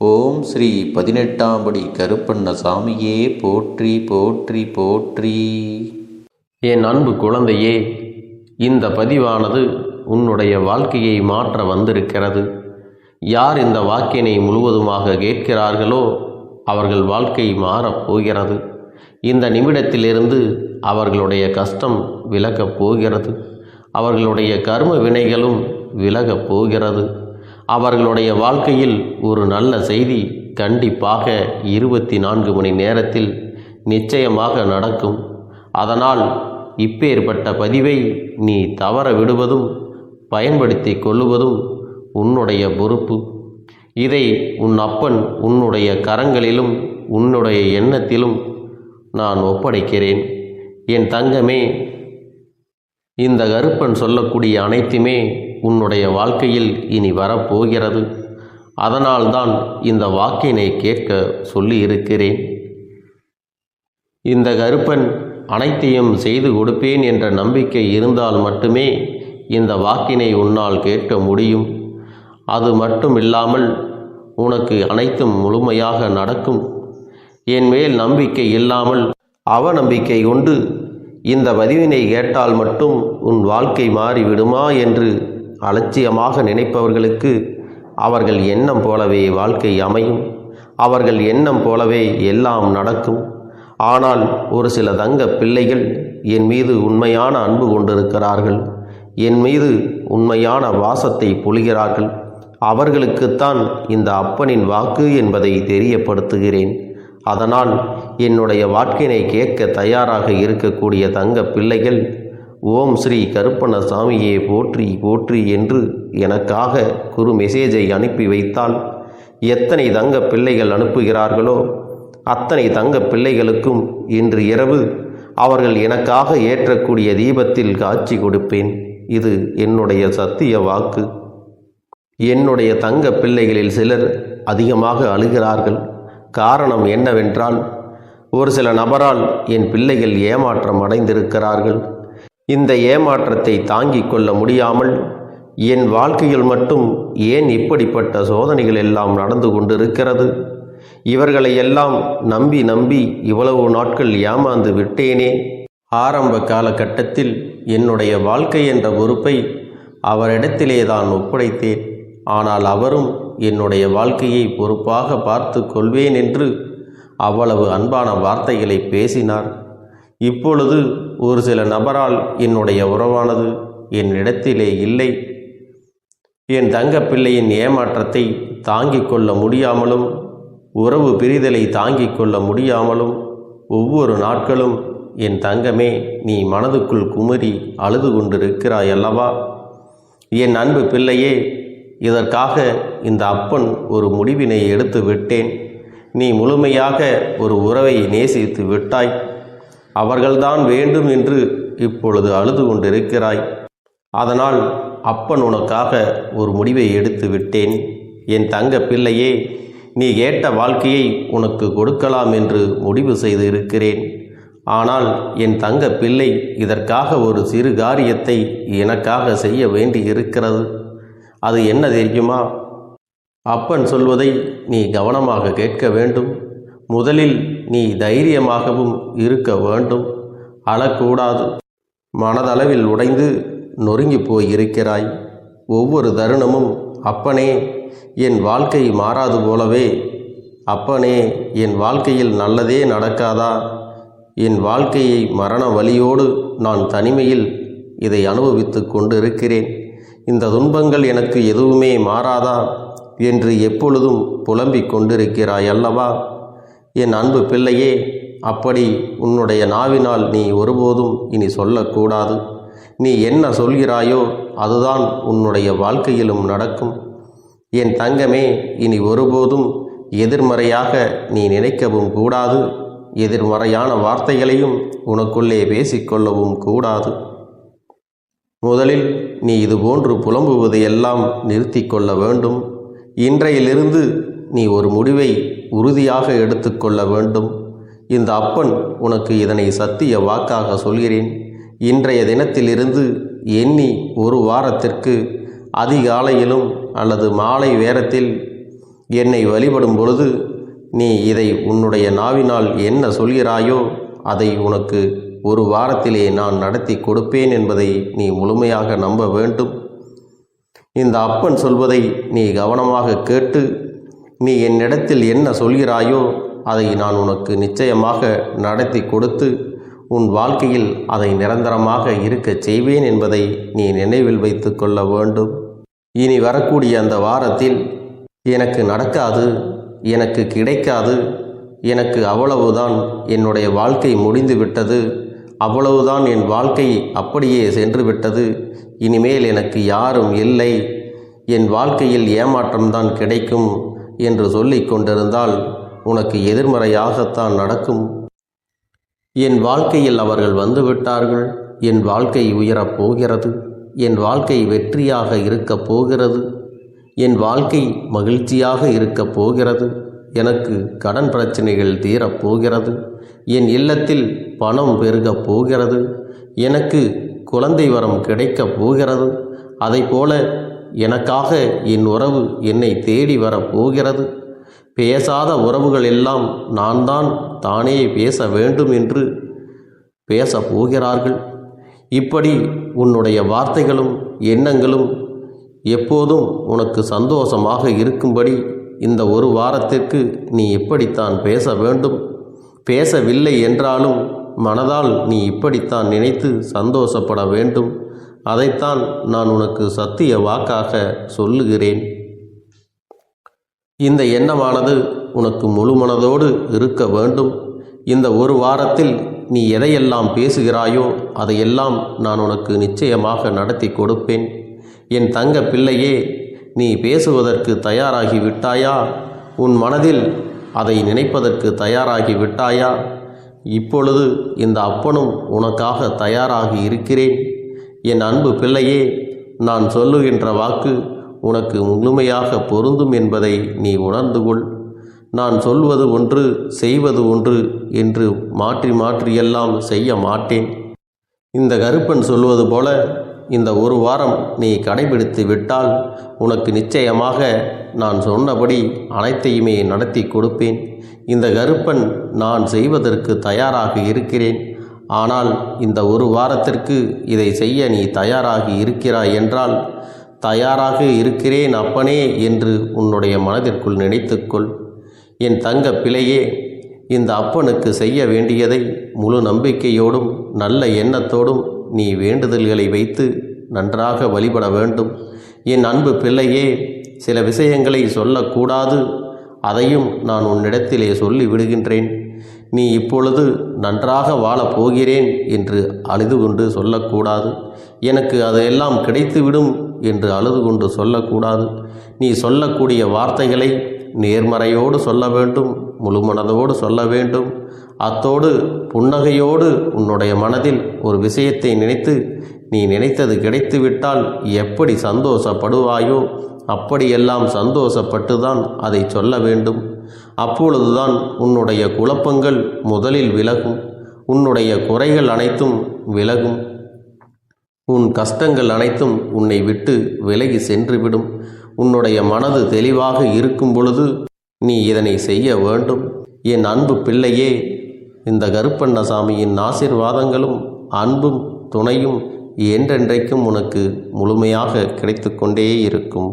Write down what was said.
ஓம் ஸ்ரீ பதினெட்டாம்படி கருப்பண்ண சாமியே போற்றி போற்றி போற்றி. என் அன்பு குழந்தையே இந்த பதிவானது உன்னுடைய வாழ்க்கையை மாற்ற வந்திருக்கிறது. யார் இந்த வாக்கினை முழுவதுமாக கேட்கிறார்களோ அவர்கள் வாழ்க்கை மாறப் போகிறது. இந்த நிமிடத்திலிருந்து அவர்களுடைய கஷ்டம் விலகப் போகிறது. அவர்களுடைய கர்ம வினைகளும் விலகப் போகிறது. அவர்களுடைய வாழ்க்கையில் ஒரு நல்ல செய்தி கண்டிப்பாக இருபத்தி நான்கு மணி நேரத்தில் நிச்சயமாக நடக்கும். அதனால் இப்பேற்பட்ட பதிவை நீ தவற விடுவதும் பயன்படுத்தி கொள்ளுவதும் உன்னுடைய பொறுப்பு. இதை உன் அப்பன் உன்னுடைய கரங்களிலும் உன்னுடைய எண்ணத்திலும் நான் ஒப்படைக்கிறேன். என் தங்கமே இந்த கருப்பன் சொல்லக்கூடிய அனைத்துமே உன்னுடைய வாழ்க்கையில் இனி வரப்போகிறது. அதனால்தான் இந்த வாக்கினை கேட்க சொல்லி இருக்கிறேன் இந்த கருப்பன் அனைத்தையும் செய்து கொடுப்பேன் என்ற நம்பிக்கை இருந்தால் மட்டுமே இந்த வாக்கினை உன்னால் கேட்க முடியும். அது மட்டும் இல்லாமல் உனக்கு அனைத்தும் முழுமையாக நடக்கும். என் மேல் நம்பிக்கை இல்லாமல் அவநம்பிக்கை கொண்டு இந்த பதிவினை கேட்டால் மட்டும் உன் வாழ்க்கை மாறிவிடுமா என்று அலட்சியமாக நினைப்பவர்களுக்கு அவர்கள் எண்ணம் போலவே வாழ்க்கை அமையும். அவர்கள் எண்ணம் போலவே எல்லாம் நடக்கும். ஆனால் ஒரு சில தங்க பிள்ளைகள் என் மீது உண்மையான அன்பு கொண்டிருக்கிறார்கள். என் மீது உண்மையான வாசத்தை பொழிகிறார்கள். அவர்களுக்குத்தான் இந்த அப்பனின் வாக்கு என்பதை தெரியப்படுத்துகிறேன். அதனால் என்னுடைய வாக்கினை கேட்க தயாராக இருக்கக்கூடிய தங்க பிள்ளைகள் ஓம் ஸ்ரீ கருப்பண்ண சாமியே போற்றி போற்றி என்று எனக்காக குறு மெசேஜை அனுப்பி வைத்தால் எத்தனை தங்க பிள்ளைகள் அனுப்புகிறார்களோ அத்தனை தங்க பிள்ளைகளுக்கும் இன்று இரவு அவர்கள் எனக்காக ஏற்றக்கூடிய தீபத்தில் காட்சி கொடுப்பேன். இது என்னுடைய சத்திய வாக்கு. என்னுடைய தங்க பிள்ளைகளில் சிலர் அதிகமாக அழுகிறார்கள். காரணம் என்னவென்றால் ஒரு சில நபரால் என் பிள்ளைகள் ஏமாற்றம் அடைந்திருக்கிறார்கள். இந்த ஏமாற்றத்தை தாங்கிக் கொள்ள முடியாமல் என் வாழ்க்கையில் மட்டும் ஏன் இப்படிப்பட்ட சோதனைகள் எல்லாம் நடந்து கொண்டிருக்கிறது? இவர்களை எல்லாம் நம்பி நம்பி இவ்வளவு நாட்கள் ஏமாந்து விட்டேனே. ஆரம்ப காலகட்டத்தில் என்னுடைய வாழ்க்கை என்ற பொறுப்பை அவரிடத்திலே தான் ஒப்படைத்தேன். ஆனால் அவரும் என்னுடைய வாழ்க்கையை பொறுப்பாக பார்த்து கொள்வேன் என்று அவ்வளவு அன்பான வார்த்தைகளை பேசினார். இப்பொழுது ஒரு சில நபரால் என்னுடைய உறவானது என்னிடத்திலே இல்லை. என் தங்கப்பிள்ளையின் ஏமாற்றத்தை தாங்கிக் கொள்ள முடியாமலும் உறவு பிரிதலை தாங்கிக் கொள்ள முடியாமலும் ஒவ்வொரு நாட்களும் என் தங்கமே நீ மனதுக்குள் குமரி அழுது கொண்டிருக்கிறாய் அல்லவா? என் அன்பு பிள்ளையே இதற்காக இந்த அப்பன் ஒரு முடிவினை எடுத்து விட்டேன் நீ முழுமையாக ஒரு உறவை நேசித்து விட்டாய். அவர்கள்தான் வேண்டும் என்று இப்பொழுது அழுது கொண்டிருக்கிறாய் அதனால் அப்பன் உனக்காக ஒரு முடிவை எடுத்து விட்டேன். என் தங்க பிள்ளையே நீ கேட்ட வாழ்க்கையை உனக்கு கொடுக்கலாம் என்று முடிவு செய்து இருக்கிறேன் ஆனால் என் தங்க பிள்ளை இதற்காக ஒரு சிறு காரியத்தை எனக்காக செய்ய வேண்டி இருக்கிறது அது என்ன தெரியுமா? அப்பன் சொல்வதை நீ கவனமாக கேட்க வேண்டும். முதலில் நீ தைரியமாகவும் இருக்க வேண்டும். அழக்கூடாது. மனதளவில் உடைந்து நொறுங்கி போய் இருக்கிறாய் ஒவ்வொரு தருணமும் அப்பனே என் வாழ்க்கை மாறாது போலவே. அப்பனே என் வாழ்க்கையில் நல்லதே நடக்காதா? என் வாழ்க்கையை மரண வழியோடு நான் தனிமையில் இதை அனுபவித்து கொண்டு இருக்கிறேன் இந்த துன்பங்கள் எனக்கு எதுவுமே மாறாதா? என்று எப்பொழுதும் புலம்பிக் கொண்டிருக்கிறாய் அல்லவா? என் அன்பு பிள்ளையே அப்படி உன்னுடைய நாவினால் நீ ஒருபோதும் இனி சொல்லக்கூடாது. நீ என்ன சொல்கிறாயோ அதுதான் உன்னுடைய வாழ்க்கையிலும் நடக்கும். என் தங்கமே இனி ஒருபோதும் எதிர்மறையாக நீ நினைக்கவும் கூடாது. எதிர்மறையான வார்த்தைகளையும் உனக்குள்ளே பேசிக்கொள்ளவும் கூடாது. முதலில் நீ இதுபோன்று புலம்புவது எல்லாம் நிறுத்தி கொள்ள வேண்டும். இன்றையிலிருந்து நீ ஒரு முடிவை உறுதியாக எடுத்துக்கொள்ள வேண்டும். இந்த அப்பன் உனக்கு இதனை சத்திய வாக்காக சொல்கிறேன். இன்றைய தினத்திலிருந்து எண்ணி ஒரு வாரத்திற்கு அதிகாலையிலும் அல்லது மாலை வேரத்தில் என்னை வழிபடும் பொழுது நீ இதை உன்னுடைய நாவினால் என்ன சொல்கிறாயோ அதை உனக்கு ஒரு வாரத்திலே நான் நடத்தி கொடுப்பேன் என்பதை நீ முழுமையாக நம்ப வேண்டும். இந்த அப்பன் சொல்வதை நீ கவனமாக கேட்டு நீ என்னிடத்தில் என்ன சொல்கிறாயோ அதை நான் உனக்கு நிச்சயமாக நடத்தி கொடுத்து உன் வாழ்க்கையில் அதை நிரந்தரமாக இருக்கச் செய்வேன் என்பதை நீ நினைவில் வைத்து கொள்ள வேண்டும். இனி வரக்கூடிய அந்த வாரத்தில் எனக்கு நடக்காது எனக்கு கிடைக்காது எனக்கு அவ்வளவுதான் என்னுடைய வாழ்க்கை முடிந்து விட்டது அவ்வளவுதான் என் வாழ்க்கை அப்படியே சென்று விட்டது இனிமேல் எனக்கு யாரும் இல்லை என் வாழ்க்கையில் ஏமாற்றம்தான் கிடைக்கும் என்று சொல்லி கொண்டிருந்தால் உனக்கு எதிர்மறையாகத்தான் நடக்கும். என் வாழ்க்கையில் அவர்கள் வந்துவிட்டார்கள். என் வாழ்க்கை உயரப் போகிறது. என் வாழ்க்கை வெற்றியாக இருக்கப் போகிறது. என் வாழ்க்கை மகிழ்ச்சியாக இருக்கப் போகிறது. எனக்கு கடன் பிரச்சனைகள் தீரப் போகிறது. என் இல்லத்தில் பணம் பெருகப் போகிறது. எனக்கு குழந்தை வரம் கிடைக்கப் போகிறது. அதைப்போல எனக்காக என் உறவு என்னை தேடி வரப்போகிறது. பேசாத உறவுகள் எல்லாம் நான் தான் தானே பேச வேண்டும் என்று பேச போகிறார்கள் இப்படி உன்னுடைய வார்த்தைகளும் எண்ணங்களும் எப்போதும் உனக்கு சந்தோஷமாக இருக்கும்படி இந்த ஒரு வாரத்திற்கு நீ இப்படித்தான் பேச வேண்டும்? பேசவில்லை என்றாலும் மனதால் நீ இப்படித்தான் நினைத்து சந்தோஷப்பட வேண்டும். அதைத்தான் நான் உனக்கு சத்திய வாக்காக சொல்லுகிறேன். இந்த எண்ணமானது உனக்கு முழு மனதோடு இருக்க வேண்டும். இந்த ஒரு வாரத்தில் நீ எதையெல்லாம் பேசுகிறாயோ அதையெல்லாம் நான் உனக்கு நிச்சயமாக நடத்தி கொடுப்பேன். என் தங்க பிள்ளையே நீ பேசுவதற்கு தயாராகி விட்டாயா? உன் மனதில் அதை நினைப்பதற்கு தயாராகி விட்டாயா? இப்பொழுது இந்த அப்பனும் உனக்காக தயாராகி இருக்கிறேன். என் அன்பு பிள்ளையே நான் சொல்லுகின்ற வாக்கு உனக்கு முழுமையாக பொருந்தும் என்பதை நீ உணர்ந்து கொள். நான் சொல்வது ஒன்று செய்வது ஒன்று என்று மாற்றி மாற்றியெல்லாம் செய்ய மாட்டேன். இந்த கருப்பன் சொல்வது போல இந்த ஒரு வாரம் நீ கடைபிடித்து விட்டால் உனக்கு நிச்சயமாக நான் சொன்னபடி அனைத்தையுமே நடத்தி கொடுப்பேன். இந்த கருப்பன் நான் செய்வதற்கு தயாராக இருக்கிறேன். ஆனால் இந்த ஒரு வாரத்திற்கு இதை செய்ய நீ தயாராகி இருக்கிறாய் என்றால் தயாராக இருக்கிறேன் அப்பனே என்று உன்னுடைய மனதிற்குள் நினைத்துக்கொள். என் தங்க பிழையே இந்த அப்பனுக்கு செய்ய வேண்டியதை முழு நம்பிக்கையோடும் நல்ல எண்ணத்தோடும் நீ வேண்டுதல்களை வைத்து நன்றாக வழிபட வேண்டும். என் அன்பு பிள்ளையே சில விஷயங்களை சொல்லக்கூடாது. அதையும் நான் உன்னிடத்திலே சொல்லி விடுகின்றேன் நீ இப்பொழுது நன்றாக வாழப் போகிறேன் என்று அழுது கொண்டு சொல்லக்கூடாது. எனக்கு அதையெல்லாம் கிடைத்துவிடும் என்று அழுது கொண்டு சொல்லக்கூடாது. நீ சொல்லக்கூடிய வார்த்தைகளை நேர்மறையோடு சொல்ல வேண்டும் முழுமனதோடு சொல்ல வேண்டும். அத்தோடு புன்னகையோடு உன்னுடைய மனதில் ஒரு விஷயத்தை நினைத்து நீ நினைத்தது கிடைத்துவிட்டால் எப்படி சந்தோஷப்படுவாயோ அப்படியெல்லாம் சந்தோஷப்பட்டு தான் அதை சொல்ல வேண்டும். அப்பொழுதுதான் உன்னுடைய குழப்பங்கள் முதலில் விலகும் உன்னுடைய குறைகள் அனைத்தும் விலகும். உன் கஷ்டங்கள் அனைத்தும் உன்னை விட்டு விலகி சென்றுவிடும். உன்னுடைய மனது தெளிவாக இருக்கும் பொழுது நீ இதனை செய்ய வேண்டும். என் அன்பு பிள்ளையே இந்த கருப்பண்ணசாமியின் ஆசீர்வாதங்களும் அன்பும் துணையும் என்றென்றைக்கும் உனக்கு முழுமையாக கிடைத்து கொண்டே இருக்கும்.